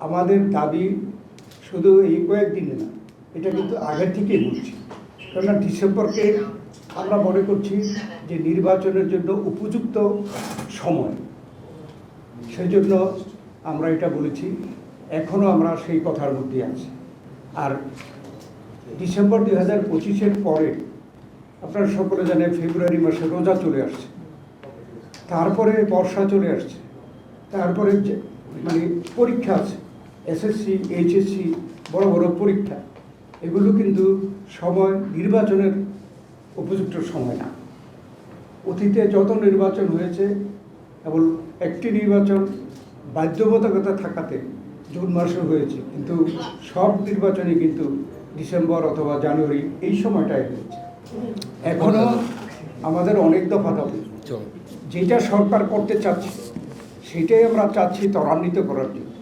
আমাদের দাবি শুধু এই কয়েকদিনে না, এটা কিন্তু আগের থেকেই বলছি। কেননা ডিসেম্বরকে আমরা মনে করছি যে নির্বাচনের জন্য উপযুক্ত সময়। সেই জন্য আমরা এটা বলেছি এখনও আমরা সেই কথার মধ্যে আছি। আর ডিসেম্বর দুই হাজার পঁচিশের পরে, আপনারা সকলে জানেন ফেব্রুয়ারি মাসে রোজা চলে আসছে। তারপরে বর্ষা চলে আসছে। তারপরে মানে পরীক্ষা আছে। এসএসসি এইচএসসি বড় বড় পরীক্ষা এগুলো কিন্তু সময় নির্বাচনের উপযুক্ত সময় না। অতীতে যত নির্বাচন হয়েছে এবং একটি নির্বাচন বাধ্যবাধকতা থাকাতে জুন মাসে হয়েছে কিন্তু সব নির্বাচনই কিন্তু ডিসেম্বর অথবা জানুয়ারি এই সময়টায় হয়েছে। এখনও আমাদের অনেক দফা দাবি যেটা সরকার করতে চাচ্ছে সেটাই আমরা চাচ্ছি ত্বরান্বিত করার জন্য।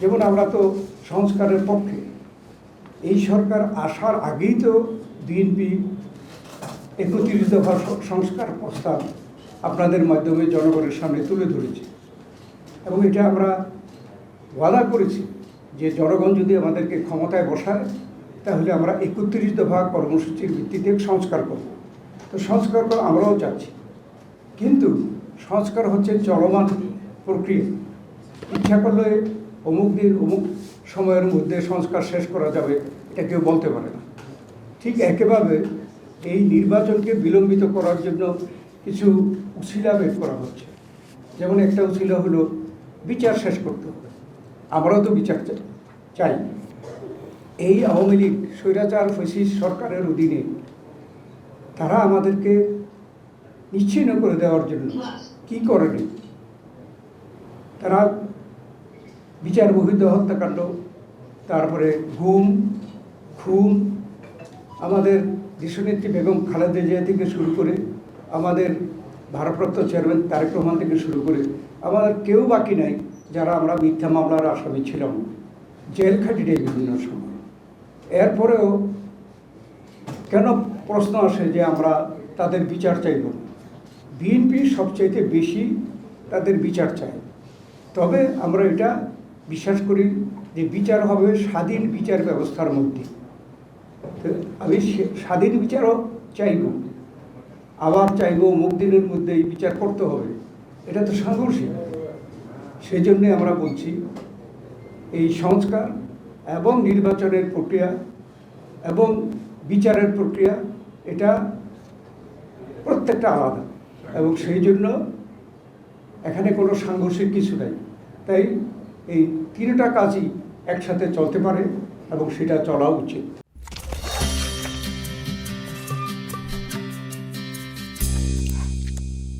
যেমন আমরা তো সংস্কারের পক্ষে, এই সরকার আসার আগেই তো বিএনপি দফা স- সংস্কার প্রস্তাব আপনাদের মাধ্যমে জনগণের সামনে তুলে ধরেছি। এবং এটা আমরা ওয়াদা করেছি যে জনগণ যদি আমাদেরকে ক্ষমতায় বসায়, তাহলে আমরা একত্রিশ দফা কর্মসূচির ভিত্তিতে সংস্কার করব। তো সংস্কার করা আমরাও চাচ্ছি। কিন্তু সংস্কার হচ্ছে চলমান প্রক্রিয়া। ইচ্ছা করলে অমুক দিন অমুক সময়ের মধ্যে সংস্কার শেষ করা যাবে, এটা কেউ বলতে পারে না। ঠিক একেভাবে এই নির্বাচনকে বিলম্বিত করার জন্য কিছু উশিলা বের করা হচ্ছে। যেমন একটা উশিলা হলো, বিচার শেষ করতে হবে। আমরাও তো বিচার চাই এই আওয়ামী লীগ, স্বৈরাচার ফসিস সরকারের অধীনে তারা আমাদেরকে নিশ্চিন্ন করে দেওয়ার জন্য কি করেনি? তারা বিচার বহির্দ হত্যাকাণ্ড, তারপরে গুম, খুন, আমাদের দেশনেত্রী বেগম খালেদা জিয়া থেকে শুরু করে আমাদের ভারপ্রাপ্ত চেয়ারম্যান তারেক রহমান থেকে শুরু করে আমাদের কেউ বাকি নাই যারা আমরা মিথ্যা মামলার আসামি ছিলাম। জেল খাটি নেই বিভিন্ন সময়। এরপরেও কেন প্রশ্ন আসে যে আমরা তাদের বিচার চাইব? বিএনপি সবচাইতে বেশি তাদের বিচার চায়। তবে আমরা এটা বিশ্বাস করি যে বিচার হবে স্বাধীন বিচার ব্যবস্থার মধ্যে। তো আমি স্বাধীন বিচারও চাইব। আবার চাইব মুক্তিনের মধ্যে এই বিচার করতে হবে। এটা তো সাংঘর্ষিক। সেই জন্যে আমরা বলছি, এই সংস্কার এবং নির্বাচনের প্রক্রিয়া এবং বিচারের প্রক্রিয়া, এটা প্রত্যেকটা আলাদা। এবং সেই জন্য এখানে কোনো সাংঘর্ষিক কিছু নাই। তাই এই তিনটা কাজই একসাথে চলতে পারে এবং সেটা চলা উচিত।